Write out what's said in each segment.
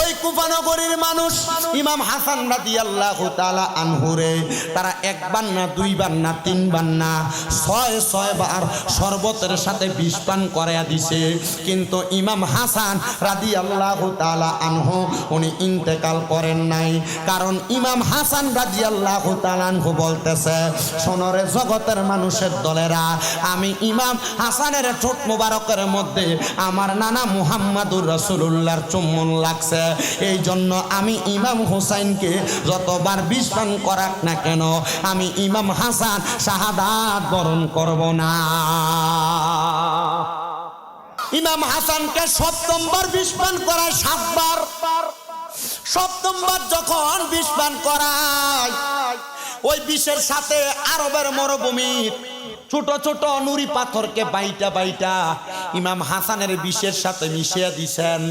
ওই কুফানগরীর মানুষ ইমাম হাসান রাদি আল্লাহ তালা আনহুরে তারা একবার না দুইবার না তিনবার না, ছয় ছয় বার শরবতের সাথে বিষ পান করাইয়া দিছে। কিন্তু ইমাম হাসান রাদি আল্লাহ তালা উনি ইন্তেকাল করেন নাই। কারণ ইমাম হাসান রাজি আল্লাহ তালানহু বলতেছে সোনরে জগতের মানুষের দলেরা, আমি ইমাম হাসানের ঠোঁট মুবারকের মধ্যে আমার নানা মুহাম্মাদুর রসুল্লাহর চুম্বন লাগছে। এই জন্য আমি ইমাম হুসাইনকে যতবার বিশ্বান করাক না কেন, আমি ইমাম হাসান শাহাদাত বরণ করব না। ইমাম হাসানকে সপ্তমবার বিস্পান করায় সাতবার। সপ্তমবার যখন বিস্পান করায়, ওই বিষের সাথে আরবের মরুভূমির ছোট ছোট নুরি পাথরকে বাইটা বাইটা ইমাম হাসানের বিষের সাথে মিশিয়ে দিছেন।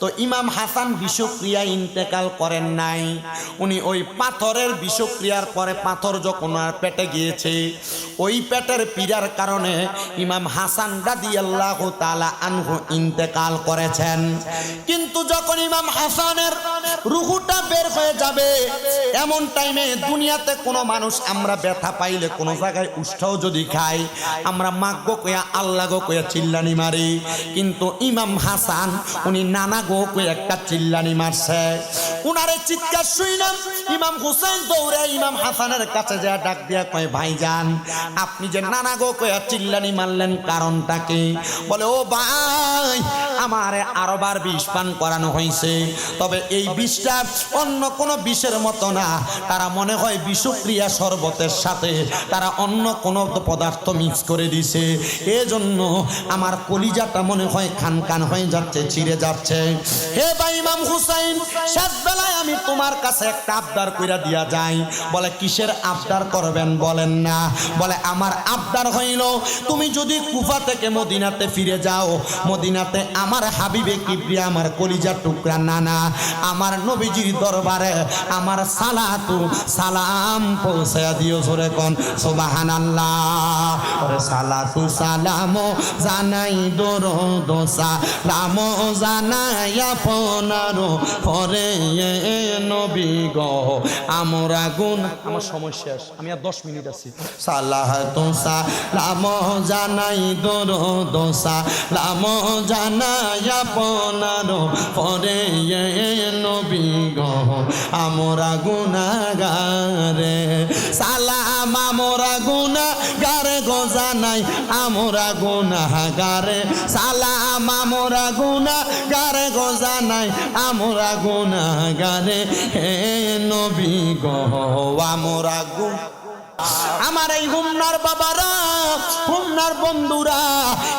তো ইমাম হাসান বিষক্রিয়া ইন্তেকাল করেন নাই। উনি ওই পাথরের বিষক্রিয়ার পরে পাথর যখন আর পেটে গিয়েছে, ওই পেটের পীড়ার কারণে ইমাম হাসান রাদি আল্লাহ তালা আনহু ইন্তেকাল করেছেন। কিন্তু যখন ইমাম হাসানের রুহুটা বের হয়ে যাবে, এমন টাইমে দুনিয়াতে কোনো মানুষ আমরা ব্যথা পাইলে কোনো জায়গায় উষ্ঠাও যদি খাই, আমরা মাগ্য কয়া আল্লাহ গো কয়া চিল্লানি মারি। কিন্তু ইমাম হাসান, উনি নানা গো কয়া একটা চিল্লানি মারছে। উনারে চিৎকার শুইলাম, ইমাম হুসেন দৌড়ে ইমাম হাসানের কাছে যা ডাক দিয়া কয় ভাইজান আপনি যে নানা গো কয়া চিল্লানি মারলেন কারণটা কি? বলে, ও ভাই, আমারে আরবার বিষ পান করানো হয়েছে তবে এই বিষটা অন্য কোনো বিষের মতো না। তারা মনে হয় বিষক্রিয়া শরবতের সাথে, তারা অন্য কোনো পদার্থ মিক্স করে দিছে। এজন্য আমার কলিজাটা মনে হয় খান খান হয়ে যাচ্ছে, ছিঁড়ে যাচ্ছে। হে ভাই ইমাম হুসাইন শেষ বেলায় আমি তোমার কাছে একটা আবদার কইরা দিয়া যাই। বলে, কিসের আবদার করবেন বলেন না। বলে, আমার আবদার হইল, তুমি যদি কুফা থেকে মদিনাতে ফিরে যাও, মদিনাতে আমার হাবিবে কিবরিয়া, আমার কলিজা টুকরা নানা, আমার নবীজির দরবারে আমার সালাতু সালাম পৌঁছায়া দিও জোরে কোন। সুবহানাল্লাহ। ওরে সালাতু সালাম জানাই দোর দোসা লাম জানাই আপনার পরে নবী গো, আমরা গুণ আমার সময় শেষ, আমি আর দশ মিনিট আছি। সালাহ তোসা লাম জানাই দোর দোসা লাম জানাই আপনার পরে নবী আমরা গুণাগারে সালাম, আমরা গুণাগারে গো জানাই আমরা গুণাগারে সালাম, আমরা গুণাগারে গজা নাই, আমরা গুণাগারে হে নবী গো, আমরা গুণ আমার এই হুমনার বাবারা, হুমনার বন্ধুরা,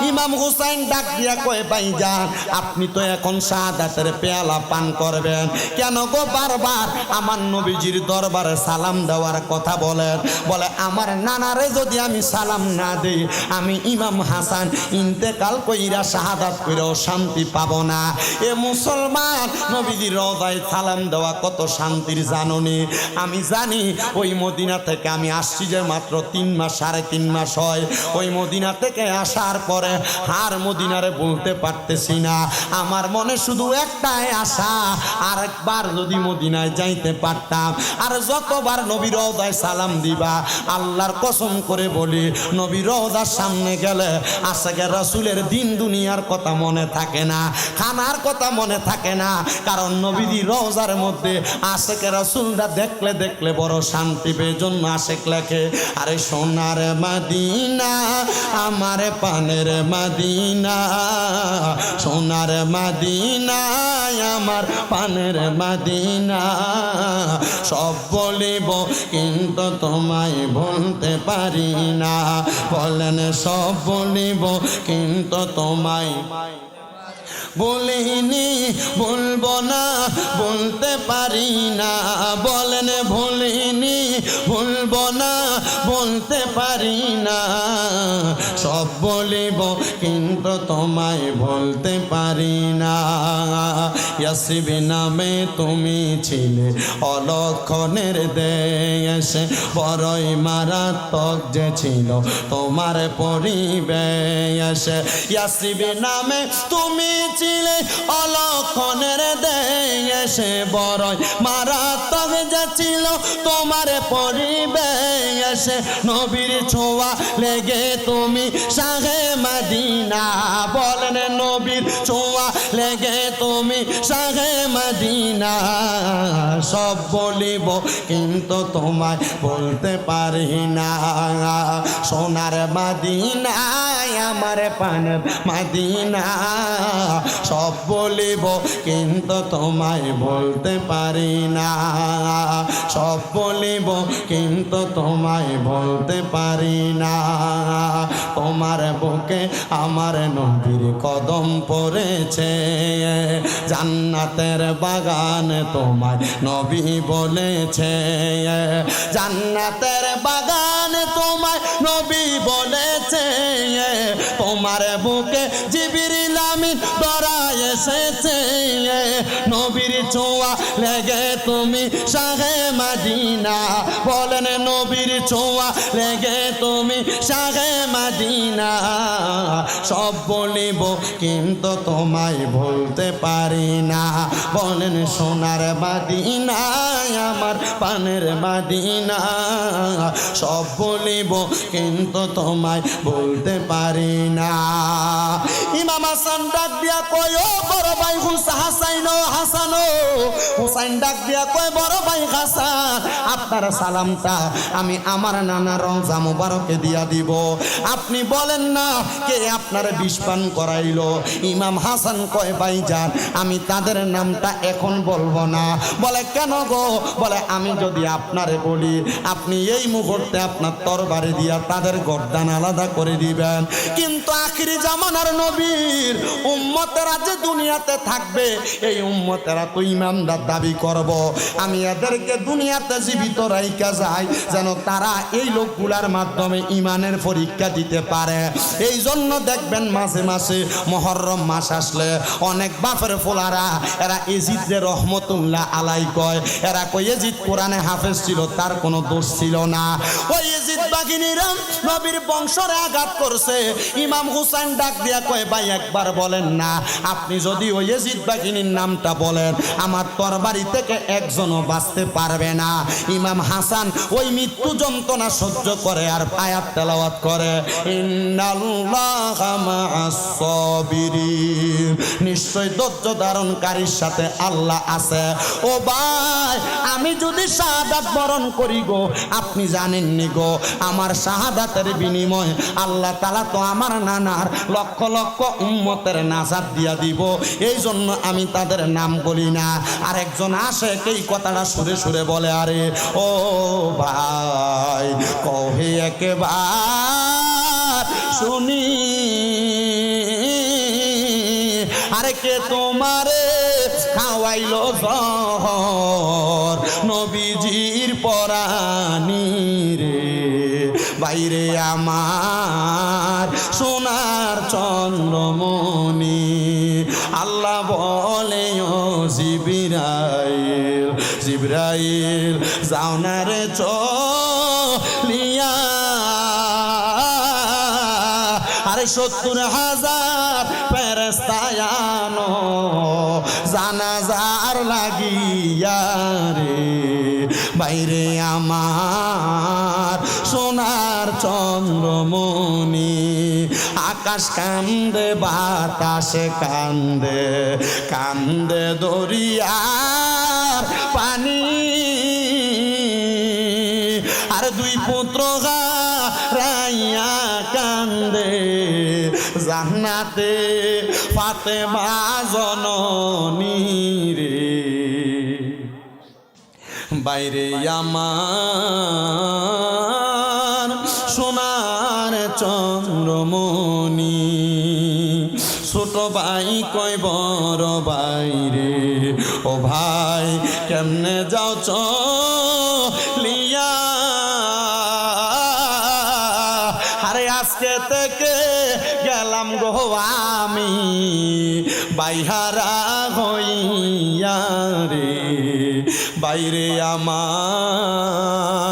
ইমাম হুসাইন ডাক দিয়া কয়ে পাই যান, আপনি তো এখন শাহাদাতের পেয়ালা পান করবেন। কেন গো বারবার আমার নবীজির দরবারে সালাম দেওয়ার কথা বলেন? বলে, আমার নানারে যদি আমি সালাম না দেই, আমি ইমাম হাসান ইন্তেকাল কইরা শাহাদাত কইরাও শান্তি পাবো না। এ মুসলমান, নবীজির রদায় সালাম দেওয়া কত শান্তির জাননি। আমি জানি ওই মদিনা থেকে আমি আসছি যে মাত্র তিন মাস, সাড়ে তিন মাস হয়। ওই মদিনা থেকে আসার পরে আর মদিনারে বলতে পারতেছি না। আমার মনে শুধু একটাই আশা, আরেকবার যদি মদিনায় যাইতে পারতাম। আর যতবার নবীর রওদায় সালাম দিবা, আল্লাহর কসম করে বলি, নবীর রওদার সামনে গেলে আশাকে রসুলের দিন দুনিয়ার কথা মনে থাকে না, খানার কথা মনে থাকে না। কারণ নবীদি রওজার মধ্যে আশেকে রসুলরা দেখলে দেখলে বড় শান্তি পেয়ে জন্য আশেক লেখে আরে সোনার মাদিনা, আমার পানের মাদিনা। সোনার মাদিনা, আমার পানের মাদিনা। সব বলিব, কিন্তু তোমায় বলতে পারি না। বলেন, সব বলিব, কিন্তু তোমায় বলিনি, বলব না, বলতে পারি না। বলেন, ভুলিনি বলব না। বলতে পারি না। সব বলিব, কিন্তু তোমায় বলতে পারি না। নামে তুমি ছিলে অলক্ষণের দেশে, বড়ই মারাত্মক যে ছিল তোমার পরিবেশ। ইয়াসিবি নামে তুমি ছিলে অলক্ষণের দেশে, বড়ই মারাত্মক যে ছিল তোমার পরিবেশ। নবীর ছোঁয়া লেগে তুমি সাহে মাদিনা। বলেন নবীর ছোঁয়া লেগে তুমি সাহে মদিনা, সব বলিব, কিন্তু তোমায় বলতে পারি না। সোনার মাদিনায়, আমার পানের মাদিনা, সব বলিব, কিন্তু তোমায় বলতে পারি না। সব বলিব, কিন্তু তোমায় বলতে পারি না। তোমার বুকে আমার নবীর কদম পড়েছে। জান্নাতের বাগান তোমায় নবী বলেছে জান্নাতের বাগান তোমায় নবী বলেছে তোমার বুকে জিবিরিল আমিন ধরা এসেছে। নবীর ছোঁয়া লেগে তুমি সাহে মাদিনা। বলেন, নবীর ছোঁয়া লেগে তুমি সাহে মাদিনা। সব বলিব, কিন্তু তোমায় বলতে পারি না। বলেন, সোনার মাদিনা, আমার পানের মাদিনা। সব বলিব, কিন্তু তোমায় বলতে পারি না। ইমাম হাসান ডাক দিয়া কয়, ও বড় ভাই হুসা হাসাইন হাসান হুসাইন ডাক দিয়া কয়, বড় ভাই হাসান, আপনার সালামটা আমি আমার নানা রমজা মুবারকে দিয়া দিব। আপনি বলেন না কে আপনার বিষপান করাইলো? ইমাম হাসান কয়, ভাই যান, আমি তাদের নামটা এখন বলব না। বলে, কেন গো? বলে, আমি যদি আপনারে বলি, আপনি এই মুহূর্তে আপনার তরবারে দিয়া তাদের গর্দান আলাদা করে দিবেন। কিন্তু আখিরি জামানার নবীর উম্মতেরা যে দুনিয়াতে থাকবে, এই উম্মতেরা তো ইমামদার দাবি করব। আমি এদেরকে দুনিয়াতে জীবিত রাইকা যাই, যেন তারা এই লোকগুলার মাধ্যমে ইমানের পরীক্ষা দিতে পারে। এই জন্য দেখবেন মাসে মাসে মহরম মাস আসলে অনেক বাপের ফোলারা, এরা এজিদে রহমতুল্লাহ আলাই কয়। এরা কই এজিদ কোরআনে হাফেজ ছিল, তার কোনো দোষ ছিল না। ওই এজিদ বাগিনীরা নবীর বংশরে আঘাত করছে ইমাম হুসাইন ডাক দিয়া কয়, ভাই, একবার বলেন না, আপনি যদি ওই এজিদ বাগিনীর নামটা বলেন, আমার তরবারি থেকে একজনও বাঁচতে পারবে না। ইমাম হাসান ওই মৃত্যু যন্ত্রণা সহ্য করে আর আয়াত তেলাওয়াত করে নিশ্চয় ধৈর্য ধারণকারীর সাথে আল্লাহ আছে। ও ভাই, আমি যদি শাহাদাত বরণ করি গো, আপনি জানেননি গো, আমার শাহাদাতের বিনিময় আল্লাহ তালা তো আমার নানার লক্ষ লক্ষ উম্মতের নাজাত দিয়া দিব। এই জন্য আমি তাদের নাম বলি না। আর একজন আসে, এই কথাটা সুরে সুরে বলে, আরে ও ভাই, কহে একেবার শুনি। আরে কে তোমারে খাওয়াইলো নবীজির পরানি রে, বাইরে আমার চন্দ্রমণি। আল্লাহ বলে জিবিরাইল জিব্রাইল যাও না রে চলিয়া আকাশ কান্দে, বাতাসে কান্দে কান্দে দরিয়ার পানি। আর দুই পুত্র রাইয়া কান্দে, জান্নাতে পাতে জননী রে বাইরে আমার সোনার চন্দ্রমণি ভাই কই বড় বাইরে ও ভাই, কেমনে যাও চ গেলাম গো আমি, বাইহারা হইয়া রে। বাইরে আমার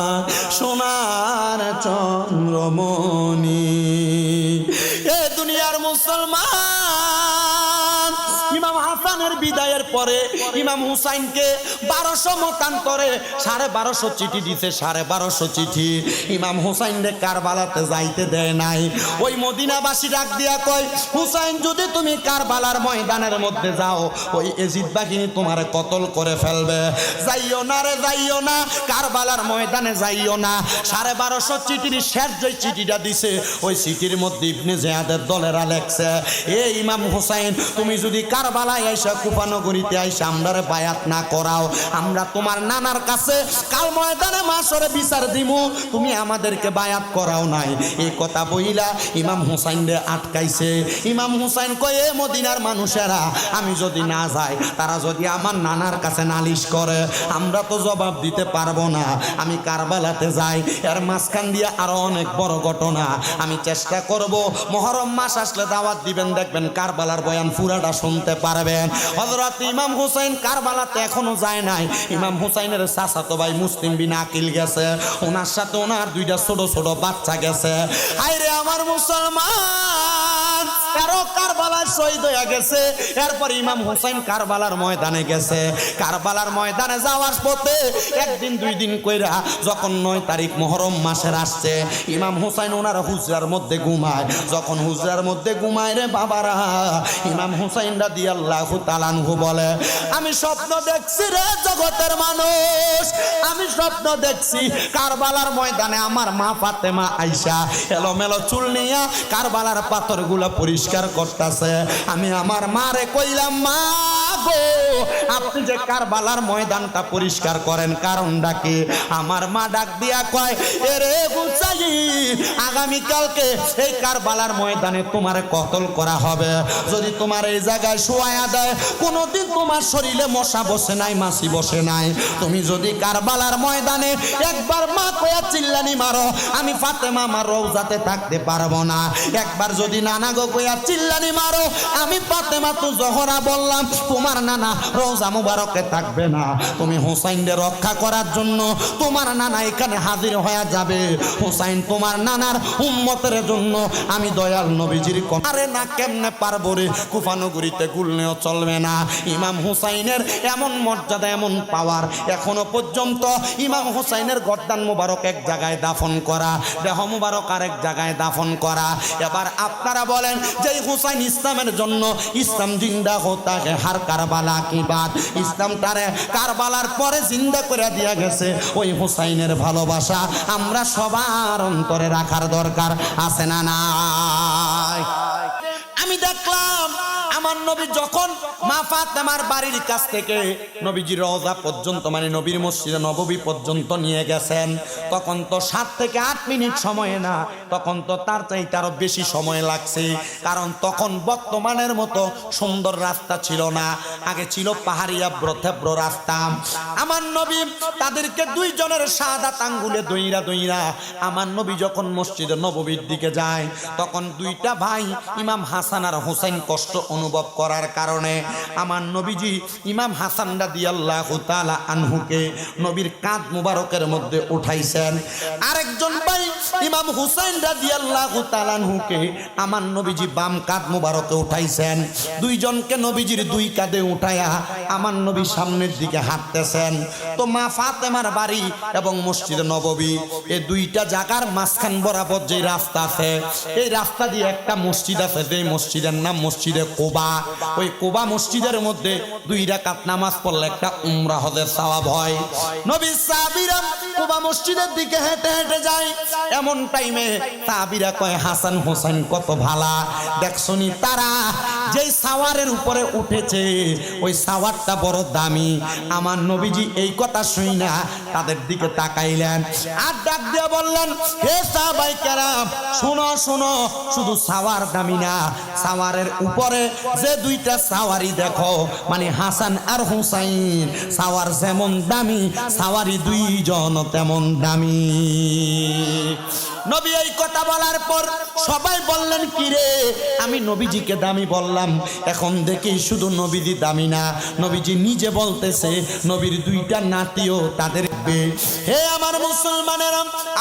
হাসানের বিদায়ের পরে ইমাম হুসাইনকে বারোশো মতান্তরে সাড়ে বারোশো চিঠি দিতে সাড়ে বারোশো চিঠি। ইমাম হুসাইনরে কারবালাতে যাইতে দেয় নাই। ওই মদিনাবাসী ডাক দিয়া কয়, হুসাইন, যদি তুমি কারবালার ময়দানের মধ্যে যাও, ওই এজিদ বাহিনী তোমার কতল করে ফেলবে? যাইও না রে, যাইও না, কারবালার ময়দানে যাইও না। সাড়ে বারোশো চিঠির শেষ যে চিঠিটা দিছে, ওই চিঠির মধ্যে ইবনে জেহাদের দলেরা লেখছে, এ ইমাম হুসাইন, তুমি যদি কারবালায় আইসা কুপানগরীতে আইসা আমরারে বায়াত না করাও। আমরা তোমার নানার কাছে কাল ময়দানে মাসরে বিচার দিমু। তুমি আমাদেরকে বায়াত করাও নাই। এই কথা বইলা ইমাম হুসাইন রে আটকাইছে। ইমাম হুসাইন কয়ে মদিনার মানুষেরা, আমি যদি না যাই, তারা যদি আমার নানার কাছে নালিশ করে, আমরা তো জবাব দিতে পারব না। আমি কারবালাতে যাই, এর মাঝখান দিয়ে আরও অনেক বড় ঘটনা। আমি চেষ্টা করব, মহরম মাস আসলে দাওয়াত দিবেন, দেখবেন কারবালার বয়ান পুরাটা শুনতে পারবেন। হজরত ইমাম হুসাইন কারবালাতে এখনও যায় নাই। ইমাম হুসাইনের চাচাতো ভাই মুসলিম বিন আকিল গেছে। ওনার সাথে ওনার দুইটা ছোট ছোট বাচ্চা গেছে। আইরে আমার মুসলমান! কারও কারবালার শহীদ হয়ে গেছে। এরপর ইমাম হুসাইন কারবালার ময়দানে গেছে। কারবালার ময়দানে যাওয়ার পথে একদিন, দুই দিন কইরা যখন নয় তারিখ মহরম মাসের আসছে, ইমাম হুসাইন ওনার হুজরার মধ্যে ঘুমায়। যখন হুজরার মধ্যে ঘুমায় রে বাবারা, ইমাম হুসাইন রাদি আল্লাহ তালানহু বলে, আমি স্বপ্ন দেখছি রে জগতের মানুষ। আমি স্বপ্ন দেখছি কারবালার ময়দানে আমার মা ফাতেমা আইসা এলোমেলো চুল নিয়া কারবালার পাথরগুলো পরিষ্কার করতেছে। আমি আমার মারে কইলাম, মা গো, আপনি যে কারবালার ময়দানটা পরিষ্কার করেন, কারণটা কি? আমার মা ডাক দিয়া কয় এরে বুঝাই আগামী কালকে এই কারবালার ময়দানে তোমার কতল করা হবে। যদি তোমার এই জায়গায় শোয়া দেয়, কোনোদিন তোমার শরীরে মশা বসে নাই, মাছি বসে নাই। তুমি যদি কারবালার ময়দানে একবার মা কয়া চিল্লানি মারো, আমি ফাতেমা আমার রৌজাতে থাকতে পারব না। একবার যদি নানা গো কয়া চিল্লানি মারো। আমি ফাতেমা তো জহরা বললাম, তোমার নানা রোজা মুবারকে থাকবে না। তুমি হুসাইনকে রক্ষা করার জন্য তোমার নানা এখানে হাজির হয়ে যাবে। হুসাইন তোমার নানার উম্মতের জন্য আমি দয়াল নবীজির আরে না, কেমনে পারব রে? কুফানগরীতে গুলনেও চলবে না। ইমাম হুসাইনের এমন মর্যাদা, এমন পাওয়ার এখনও পর্যন্ত ইমাম হুসাইনের গদ্দান মুবারক এক জায়গায় দাফন করা, দেহ মুবারক আরেক জায়গায় দাফন করা। এবার আপনারা বলেন যে এই হুসাইন ইসলামের জন্য ইসলাম জিন্দা হো তাকে হার কারবালা কি বাদ ইসলাম তারে কারবালার পরে জিন্দা করে দিয়া গেছে ওই হুসাইনের ভালোবাসা। আমরা সবার অন্তরে রাখার দরকার, আছে না নাই? আমি দেখলাম আমার নবী যখন মা ফাতেমার বাড়ির কাছ থেকে নবীজির রওজা পর্যন্ত মানে নবীর মসজিদে নববী পর্যন্ত নিয়ে গেছেন, তখন তো সাত থেকে আট মিনিট সময় না, তখন তো তার চাইতে আরও বেশি সময় লাগছে, কারণ তখন বর্তমানের মতো সুন্দর রাস্তা ছিল না, আগে ছিল পাহাড়িয়া ব্রথেব্র রাস্তা। আমার নবী তাদেরকে দুইজনের সাদা আঙ্গুলে দইরা দইরা, আমার নবী যখন মসজিদে নববীর দিকে যায়, তখন দুইটা ভাই, ইমাম হাসান আর হোসেন কষ্ট অনুভব করার কারণে আমার নবীজি ইমাম হাসান রাদি আল্লাহ তালা আনহুকে নবীর কাঁধ মুবারকের মধ্যে উঠাইছেন। আরেকজন ভাই ইমাম হুসাইন রাদি আল্লাহ তালানহুকে আমার নবীজি বাম কাঁধ মুবারকে উঠাইছেন। দুইজনকে নবীজির দুই কাঁধে উঠাইয়া আমার নবী সামনের দিকে হাঁটতেছেন। তো মা ফাতেমার বাড়ি এবং মসজিদে নববী, এই দুইটা জায়গার মাঝখান বরাবর যে রাস্তা আছে, এই রাস্তা দিয়ে একটা মসজিদ আছে যে মসজিদের নাম মসজিদে কোবা। ওই কোবা মসজিদের মধ্যে দুই রাকাত নামাজ পড়লে একটা উমরা হজের সওয়াব হয়। নবী সাহাবীরা কোবা মসজিদের দিকে হেঁটে হেঁটে যায়। এমন টাইমে সাহাবীরা কয়, হাসান হোসেন কত ভালা। দেখছনি তারা, যেই সাওয়ারের উপরে উঠেছে, ওই সাওয়ারটা বড় দামি। আমার নবীজি এই কথা শুই না, তাদের দিকে তাকাইলেন আর ডাক দিয়ে বললেন, হে সাহাবাই কেরাম, শোনো শোনো, শুধু সাওয়ার দামি না, সাওয়ারের উপরে যে দুইটা সাওয়ারি দেখো মানে হাসান আর হুসাইন। সাওয়ার যেমন দামি, সাওয়ারি দুইজন তেমন দামি। নবী, এই কথা বলার পর সবাই বললেন কি রে আমি নবীজিকে দামি বললাম। এখন দেখি শুধু নবীজি দামি না, নবীজি নিজে বলতেছে, নবীর দুইটা নাতিও তাদের হে আমার মুসলমানের,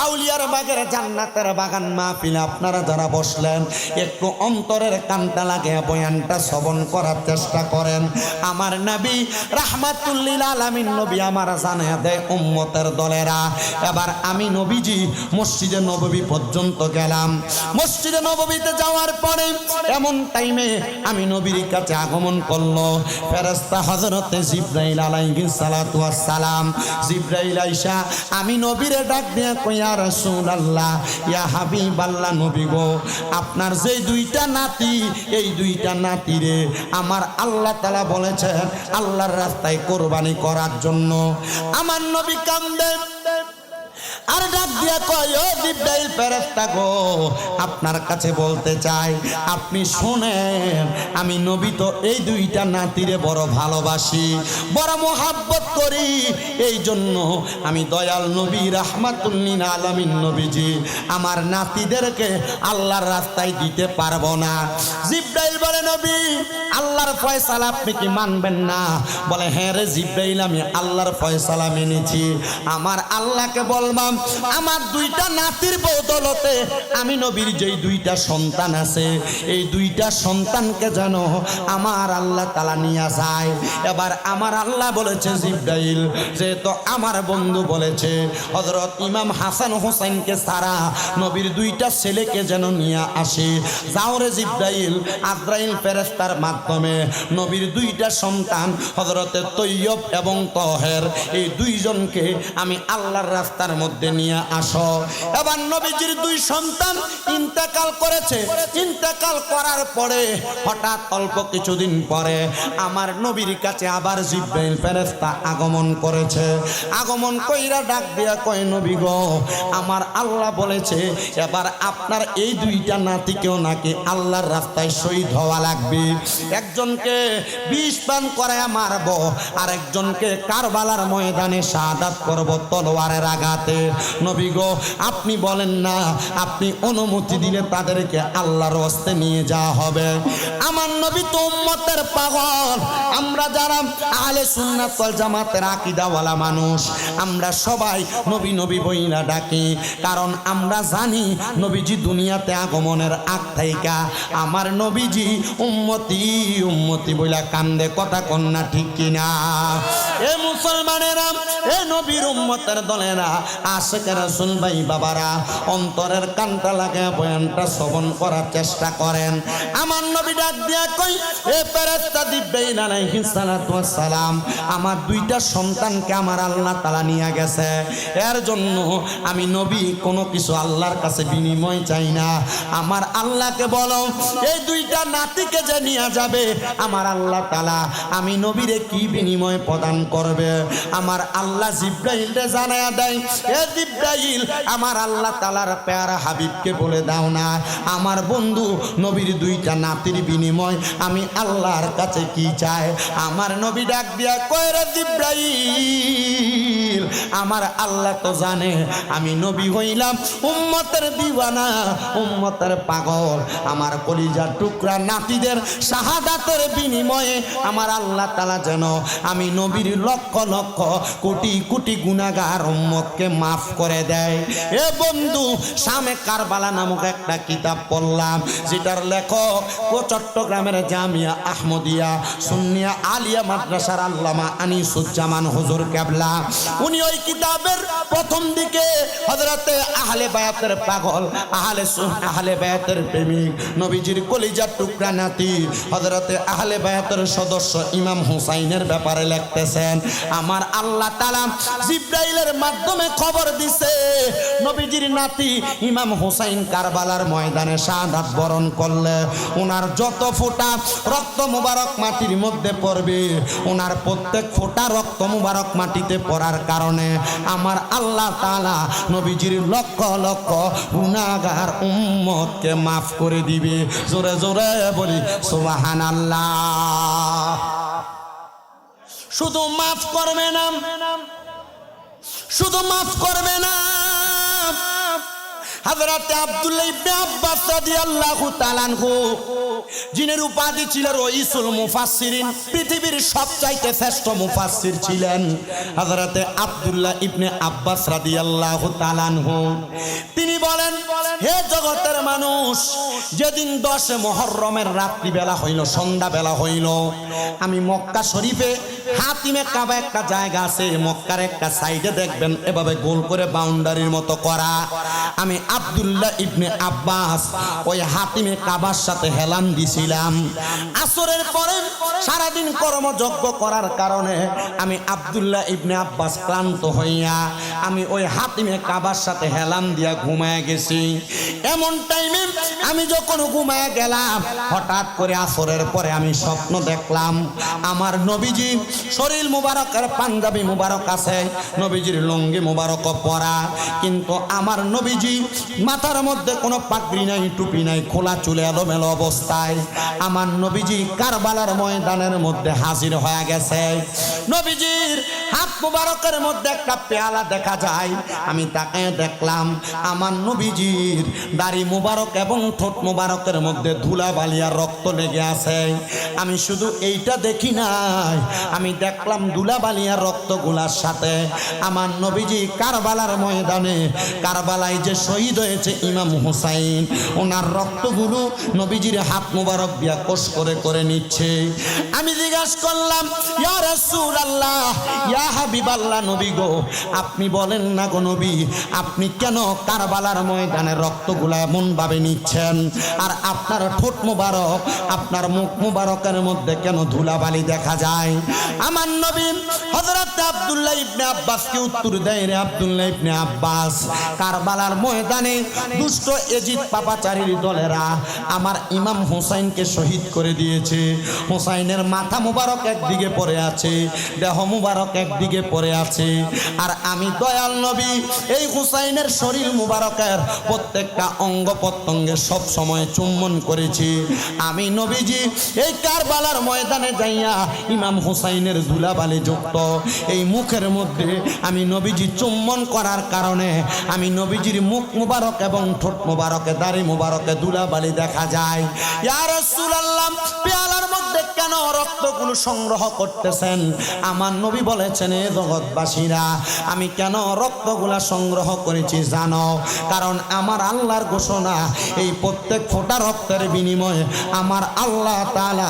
আউলিয়ার বাগের জান্নাতের বাগান মাহফিল আপনারা যারা বসলেন, একটু অন্তরের কানটা লাগে বয়ানটা শ্রবণ করার চেষ্টা করেন। আমার নবী রাহমাতুল্লিল আলামিন, নবী আমার জানে দেয়, উম্মতের দলেরা। এবার আমি নবীজি মসজিদে নববী পর্যন্ত গেলাম। মসজিদে নববীতে যাওয়ার পরে এমন টাইমে আমি নবীর কাছে আগমন করল। ফেরেস্তা হজরতে জিব্রাইল আলাইহিস সালাতু সালাম জিব্রাইল আইসা, আমি নবীরে ডাক দিয়া কইয়া রাসূলুল্লাহ, ইয়া হাবিবাল্লাহ নবী গো, আপনার যে দুইটা নাতি, এই দুইটা নাতিরে আমার আল্লাহ তাআলা বলেছেন, আল্লাহর রাস্তায় কোরবানি করার জন্য। আমার নবী কান্দে। আর ডাক দিয়া কয়, ও জিব্রাইল, ফেরেশতা গো, আপনার কাছে বলতে চাই, আপনি শুনেন, আমি নবী তো এই দুইটা নাতিরে বড় ভালোবাসি, বড় মোহাব্বত করি এই জন্য আমি দয়াল নবী রাহমাতুল্লিন আলামিন নবীজি, আমার নাতিদেরকে আল্লাহর রাস্তায় দিতে পারব না। জিব্রাইল বলে, নবী, আল্লাহর ফয়সালা আপনি কি মানবেন না? বলে হ্যাঁ রে জিব্রাইল, আমি আল্লাহর ফয়সালা মেনেছি। আমার আল্লাহকে বলবাম আমার দুইটা নাতির বদলতে আমি নবীর যেই দুইটা সন্তান আছে, এই দুইটা সন্তানকে যেন আমার আল্লাহ তালা নিয়ে যায়। এবার আমার আল্লাহ বলেছে জিব্রাইল যে তো আমার বন্ধু বলেছে হজরত ইমাম হাসান হোসেনকে সারা নবীর দুইটা ছেলেকে যেন নিয়ে আসে। যাওরে জিব্রাইল আদ্রাইল ফেরেস্তার মাধ্যমে নবীর দুইটা সন্তান হজরতে তৈয়ব এবং তহের, এই দুইজনকে আমি আল্লাহর রাস্তার মধ্যে নিয়ে আসো। এবার নবীজির দুই সন্তান ইন্তেকাল করেছে। ইন্তেকাল করার পরে হঠাৎ অল্প কিছুদিন পরে আমার নবীর কাছে আবার জিব্রাইল ফেরেস্তা আগমন করেছে। আগমন কইরা ডাক দিয়া কয়, নবী গো, আমার আল্লাহ বলেছে, এবার আপনার এই দুইটা নাতিকেও নাকি আল্লাহর রাস্তায় শহীদ হওয়া লাগবে। একজনকে বিষ পান করে মারবো আর একজনকে কারবালার ময়দানে শাহাদাত করব তলোয়ারের আঘাতে। নবী গো, আপনি বলেন না, আপনি অনুমতি দিলে তাদেরকে আল্লাহর হস্তে নিয়ে যাওয়া হবে। আমার নবী তো উম্মতের পাগল। আমরা যারা আলে সুন্নাত ওয়াল জামাতের আকীদাওয়ালা মানুষ, আমরা সবাই নবী নবী বইলা ডাকি। কারণ আমরা জানি নবীজি দুনিয়াতে আগমনের আগ থাইকা। আমার নবীজি উম্মতি উম্মতি বইলা কান্দে, কথা কন্যা ঠিক কিনা? এ মুসলমানেরা, এ নবীর উম্মতের দলেরা আশেখ রাসূল ভাই বাবারা? অন্তরের কানটা লাগে বয়ানটা শ্রবণ করার চেষ্টা করেন। আমার নবী ডাক দিয়া কই, এ আলাইহিস সালাতু ওয়াস সালাম আমার দুইটা সন্তানকে আমার আল্লাহ তাআলা নিয়ে গেছে। এর জন্য আমি নবী, কোনো কিছু আল্লাহর কাছে বিনিময় চাই না। আমার আল্লাহকে বলো, এই দুইটা নাতিকে যে নিয়ে যাবে, আমার আল্লাহ তাআলা, আমি নবীরে কি বিনিময় প্রদান করবে? আমার আল্লাহ জিব্রাইলকে জানায়া দেয়, এ জিব্রাইল, আমার আল্লাহ তালার পেয়ারা হাবিবকে বলে দাও না। আমার বন্ধু নবীর দুইটা নাতির বিনিময় আমি আল্লাহর কাছে কি চাই? আমার নবী ডাক দিয়া কয়রা জিব্রাইল? আমার আল্লাহ তো জানে, আমি নবী হইলাম উম্মতের দিওয়ানা, উম্মতের পাগল। আমার কলিজার টুকরা নাতিদের শাহাদাতের বিনিময়ে আমার আল্লাহ তালা যেন আমি নবীর লক্ষ লক্ষ কোটি কোটি গুণাগার উম্মতকে মাফ করে দেয়। এ বন্ধু সামে কারবালা নামক একটা কিতাব পড়লাম, যেটার লেখক ও চট্টগ্রামের জামিয়া আহমদিয়া, সুন্নিয়া আলিয়া মাদ্রাসার আল্লামা আনিসুজ্জামান হুজুর কেবলা উনি ওই কিতাবের প্রথম দিকে হজরতে আহলে বায়াতের পাগল, আহলে আহলে বায়াতের প্রেমিক, নবীজির কলিজার টুকরা নাতি হজরতে আহলে বায়াতের সদস্য ইমাম হুসাইনের ব্যাপারে লিখতেছেন, আমার আল্লাহ তাআলা জিব্রাইলের মাধ্যমে খবর দিছে, নবীজির নাতি ইমাম হুসাইন কারবালার ময়দানে শাহাদাত বরণ করলে ওনার যত ফোঁটা রক্ত মুবারক মাটির মধ্যে পড়বে ওনার প্রত্যেক ফোঁটা রক্ত মুবারক মাটিতে পড়ার কারণে আমার আল্লাহ তালা নবীজির লক্ষ লক্ষ গুণাগার উম্মতকে মাফ করে দিবে। জোরে জোরে বলি, সুবহানাল্লাহ। শুধু মাফ করবে না। শুধু মাফ করবে না। হযরতে আব্দুল্লাহ ইবনে আব্বাস রাদিয়াল্লাহু তাআলা আনহু, যিনি উপাধি ছিল রইসুল মুফাসসিরিন, পৃথিবীর সবচাইতে শ্রেষ্ঠ মুফাসসির ছিলেন। হযরতে আব্দুল্লাহ ইবনে আব্বাস রাদিয়াল্লাহু তাআলা আনহু, তিনি বলেন, হে জগতের মানুষ, যেদিন দশে মহররমের রাত্রিবেলা হইল, সন্ধ্যাবেলা হইল, আমি মক্কা শরীফে হাতিমে কাবা একটা জায়গা আছে, মক্কার একটা সাইডে দেখবেন, এভাবে গোল করে বাউন্ডারির মতো করা। আমি আব্দুল্লাহ ইবনে আব্বাস ওই হাতিমে কাবার সাথে হেলান দিছিলাম। আসরের পরে সারাদিন কর্মযজ্ঞ করার কারণে আমি আব্দুল্লাহ ইবনে আব্বাস ক্লান্ত হইয়া আমি ওই হাতিমে কাবার সাথে হেলান দিয়া ঘুমায় গেছি। এমন টাইমে আমি যখন ঘুমায় গেলাম, হঠাৎ করে আসরের পরে আমি স্বপ্ন দেখলাম, আমার নবীজি শরীর মুবারকের পাঞ্জাবি মুবারক আছে, নবীজির লুঙ্গি মুবারক পরা, কিন্তু আমার নবীজি মাথার মধ্যে কোনো পাগড়ি নাই, টুপি নাই, খোলা চুলে এলোমেলো অবস্থায়। আমার নবীজি কারবালার ময়দানের মধ্যে হাজির হয়ে গেছে। নবীজির হাত মুবারকের মধ্যে একটা পেয়ালা দেখা যায়। আমি তাকে দেখলাম, আমার নবীজির দাড়ি মুবারক এবং ঠোঁট মুবারকের মধ্যে ধুলা বালিয়া রক্ত লেগে আছে। আমি শুধু এইটা দেখি নাই, আমি দেখলাম ধুলা বালিয়া রক্তগুলার সাথে। আমার নবীজি কারবালার ময়দানে, কারবালায় যে শহীদ হয়েছে ইমাম হুসাইন। ওনার রক্তগুলো নবীজির হাত মুবারক দিয়া কোষ করে করে নিচ্ছে। আমি জিজ্ঞাসা করলাম, ইয়া রাসূলুল্লাহ, ইয়া হাবিবাল্লাহ নবী গো, আপনি বলেন না গো নবী, আপনি কেন কারবালার ময়দানে রক্তগুলা এমন ভাবে নিচ্ছেন? আর আপনার ঠোঁট মুবারক, আপনার মুখ মুবারকের মধ্যে কেন ধুলাবালি দেখা যায়? আমার নবী হযরত আব্দুল্লাহ ইবনে আব্বাসকে উত্তর দেয়, রে আব্দুল্লাহ ইবনে আব্বাস, কারবালার ময়দানে দুষ্ট এজিদ পাপাচারীর দলেরা আমার ইমাম হোসাইনকে শহীদ করে দিয়েছে। হোসাইনের মাথা মুবারক একদিকে পড়ে আছে, দেহ মুবারক একদিকে পড়ে আছে। আর আমি দয়াল নবী, এই হুসাইনের শরীর মুবারকের প্রত্যেকটা অঙ্গ প্রত্যঙ্গে সব সময় চুম্বন করেছি। আমি নবীজি, এই কারবালার ময়দানে যাইয়া ইমাম হুসাইনের ধুলাবালি যুক্ত। এই মুখের মধ্যে আমি নবীজি চুম্বন করার কারণে আমি নবীজির মুখ মুবারক এবং ঠোঁট মুবারকে দাড়ি মুবারকে ধুলাবালি দেখা যায়। ইয়ার রাসূলুল্লাহ পেয়ালার মধ্যে কেন রক্তগুলো সংগ্রহ করতেছেন? আমার নবী বলেছেন, এ জগৎবাসীরা, আমি কেন রক্তগুলা সংগ্রহ করেছি জানো? কারণ আমার আল্লাহর ঘোষণা, এই প্রত্যেক ফোঁটা রক্তের বিনিময়ে আমার আল্লাহ তাআলা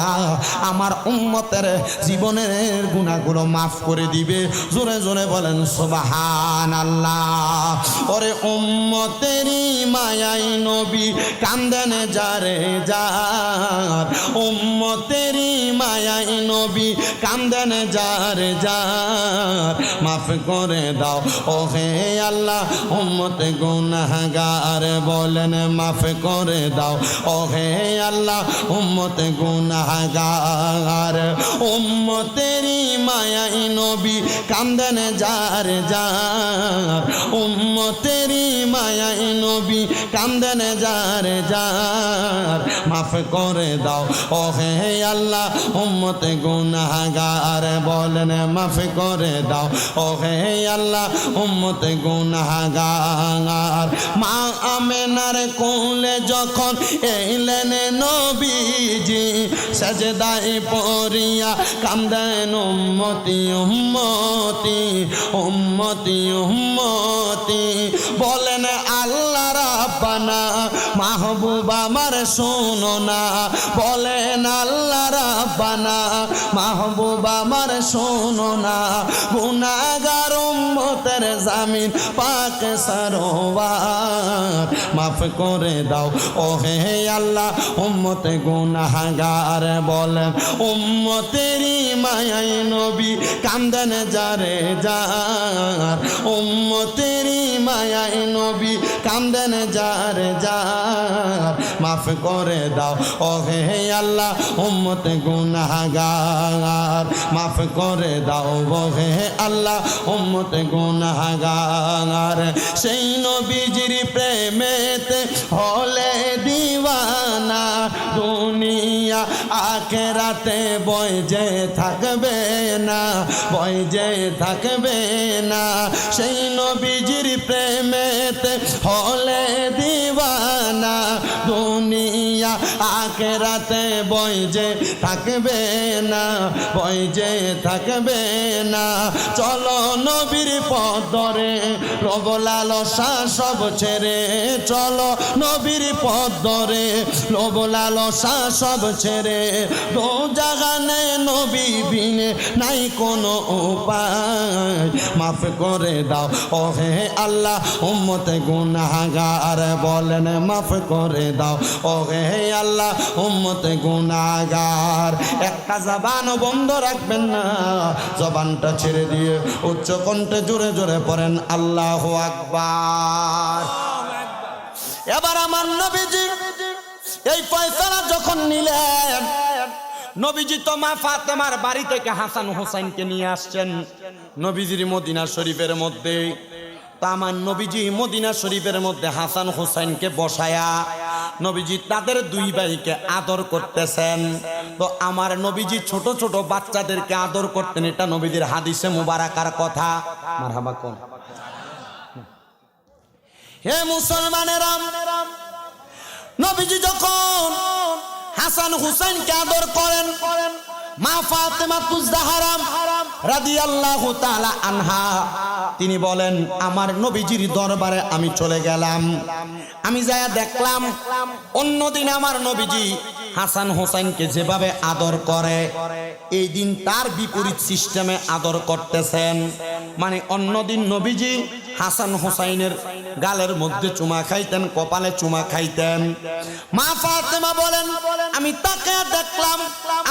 আমার উম্মতের জীবনের গুণাগুলো মাফ করে দিবে। জোরে জোরে বলেন সুবাহান আল্লাহ ওরে উম্মতেরই মায়াই নবী কান্দেন যারে যার উম্মতেরই মায়াই নবী, কান্দেন যার যার। মাফ করে দাও ও হে আল্লাহ, উম্মত গুনাহগার বলেন, মাফ করে দাও ও হে আল্লাহ, উম্মত গুনাহগার। উম্মতেরই মায়াই নবী, কান্দেন যার যার। উম্মতেরই মায়াই নবী, কান্দেন যার যার। মাফ করে দাও ও হে আল্লাহ উম্মত গুনাহগার বলেন, মাফ করে দাও। ও হে আল্লাহ, উম্মত গুনাহগার। মা আমেনার কোলে যখন এলেন নবীজি, সাজদায় পড়িয়া কান্দেন, উম্মতি উম্মতি উম্মতি উম্মতি। বলেন, আল্লাহ রাব্বানা, মাহবুব আমার শোনো না। বলেন, আল্লাহ রাব্বানা, মাহবুব আমার শোনো না গুনাগার উম্মতের জামিন পাক সরোয়ার। মাফ করে দাও ও হে আল্লাহ, উম্মতে গুনাহগার বলেন, উম্মতেরই মায়াই নবী কান্দেন যারে যার। উম্মতেরই মায়াই নবী কান্দেন যার যার। মাফ করে দাও। ও হে আল্লাহ, উম্মতে গুনাহগার। মাফ করে দাও ও হে আল্লাহ, উম্মতে গুনাহগার। সেই নবীজির প্রেমেতে হলে দিওয়ানা, দুনিয়া আখেরাতে বয় যে থাকবে না বয় যে থাকবে না। সেই নবীজির প্রেমেতে হলে দিবানা দুনিয়া আখেরাতে বয় যে থাকবে না বয় যে থাকবে না। চলো নবীর পদরে লোভ লালসা সব ছেড়ে, চলো নবীর পদরে লোভ লালসা সব ছেড়ে। দো জাগানে নবী বিনে নাই কোনো উপায়, মাফ করে দাও ও হে আল্লাহ, উম্মতে গুনাহগার বলেন মাফ করে দাও ও হে আল্লাহ, উম্মতে গুনাহগার। একটা জবান বন্ধ রাখবেন না। জবানটা ছেড়ে দিয়ে উচ্চ কণ্ঠে জোরে জোরে পড়েন, আল্লাহ আকবার। এবার আমার নবীজি এই ফয়সালা যখন নিলেন, নবীজি তো মা ফাতেমার বাড়ি থেকে হাসান হোসাইনকে নিয়ে আসছেন। নবীজির মদিনা শরীফের মধ্যে তা আমার নবীজি মদিনা শরীফের মধ্যে হাসান হোসাইনকে বসায়া নবীজি তাদের দুই ভাইকে আদর করতেছেন। তো আমার নবীজি ছোট ছোট বাচ্চাদেরকে আদর করতেন, এটা নবীজির হাদিসে মুবারাকার কথা। হে মুসলমানেরাম নবীজি যখন হাসান হুসেনকে আদর করেন, মা ফাতেমা তুজদাহারাম আনহা। তিনি বলেন, আমার নবীজির দরবারে আমি চলে গেলাম। আমি যায়া দেখলাম, অন্যদিন আমার নবীজি হাসান হোসেনকে যেভাবে আদর করে, এই দিন তার বিপরীত সিস্টেমে আদর করতেছেন। মানে অন্যদিন নবীজি হাসান হোসাইনের গালের মধ্যে চুমা খাইতেন, কপালে চুমা খাইতেন। মা ফাতেমা বলেন, আমি তাকে দেখলাম,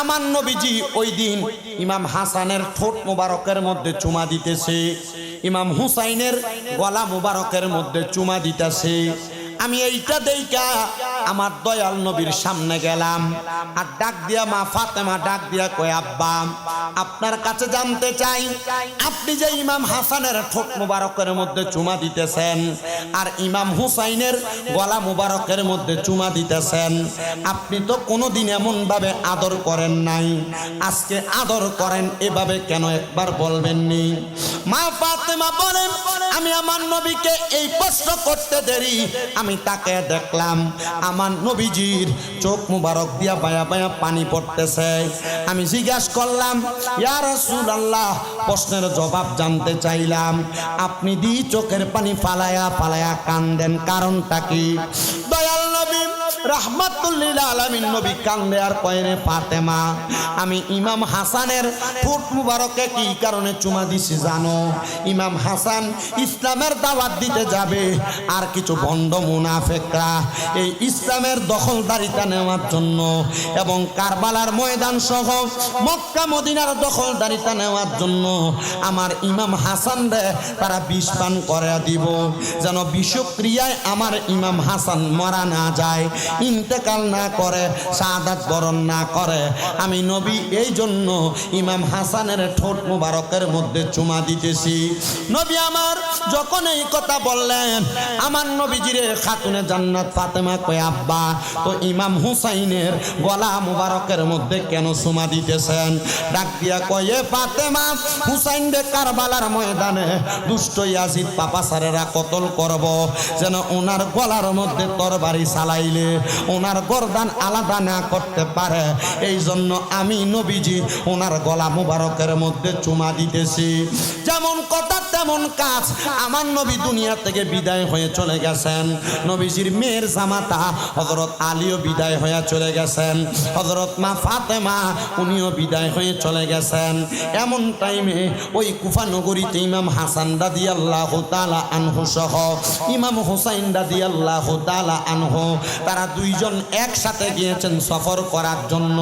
আমার নবীজি ওই দিন ইমাম হাসানের ঠোঁট মোবারকের মধ্যে চুমা দিতেছে, ইমাম হুসাইনের গলা মোবারকের মধ্যে চুমা দিতেছে। আমি এইটা দেইকা আমার দয়াল নবীর সামনে গেলাম। আর ডাক দিয়া মা ফাতেমা, ডাক দিয়া কয়, আব্বা, আপনার কাছে জানতে চাই, আপনি যে ইমাম হাসানের ঠোঁট মুবারকের মধ্যে চুমা দিতেছেন আর ইমাম হুসাইনের গলা মুবারকের মধ্যে চুমা দিতেছেন, আপনি তো কোনোদিন এমন ভাবে আদর করেন নাই। আজকে আদর করেন, এভাবে কেন একবার বলবেননি? মা ফাতেমা বলেন, আমি আমার নবীকে এই প্রশ্ন করতে দেরি। আমি তাকে দেখলাম। আমার নবীজির চোখ মুবারক দিয়া বায়া বায়া পানি পড়তেছে। আমি জিজ্ঞাসা করলাম, ইয়া রাসূলুল্লাহ? প্রশ্নের জবাব জানতে চাইলাম, আপনি দি চোখের পানি ফালায়া ফালায়া কান্দেন, কারণটা কি? দয়াল রাহমাতুল্লিল আলামিন নবী কান্দে আর ফাতেমা, আমি ইমাম কি জানো? ইমাম ইসলামের দিতে যাবে, আর কিছু ভণ্ড মুনাফেকরা এই ইসলামের দখলদারিতা নেওয়ার জন্য এবং কারবালার ময়দান সহ মক্কা মদিনার দখলদারিতা নেওয়ার জন্য আমার ইমাম হাসান রে তারা বিষ করে দিব। যেন বিষক্রিয়ায় আমার ইমাম হাসান মারা না যায়। ইন্তেকাল না করে, সাদাত বরণ না করে। আমি নবী, এই জন্য ইমাম হাসানের ঠোঁট মুবারকের মধ্যে চুমা দিতেছি। নবী আমার যখন এই কথা বললেন, আমার নবীজিরে খাতুনে জান্নাত ফাতেমা কয়ে, আব্বা, তো ইমাম হুসাইনের গলা মুবারকের মধ্যে কেন চুমা দিতেছেন? ডাক দিয়া কয়ে ফাতেমা, হুসাইন রে কারবালার ময়দানে দুষ্ট ইয়াজিদ পাপাসারেরা কতল করব, যেন ওনার গলার মধ্যে তরবারি চালাইলে ওনার গরদান আলাদা না করতে পারে। এই জন্য আমি নবীজি ওনার গলা মুবারকের মধ্যে চুমা দিতেছি। যেমন কথা, তেমন কাজ। আমার নবী দুনিয়া থেকে বিদায় হয়ে চলে গেছেন। নবীজির মেয়ের জামাতা হজরত আলীও বিদায় হয়ে চলে গেছেন। হজরত মা ফাতেমা, উনিও বিদায় হয়ে চলে গেছেন। এমন টাইমে ওই কুফানগরীতে ইমাম হাসান দাদি আল্লাহ তালা আনহু সহ, ইমাম হুসাইন দাদি আল্লাহ তালা আনহু, তারা দুইজন একসাথে গিয়েছেন সফর করার জন্য।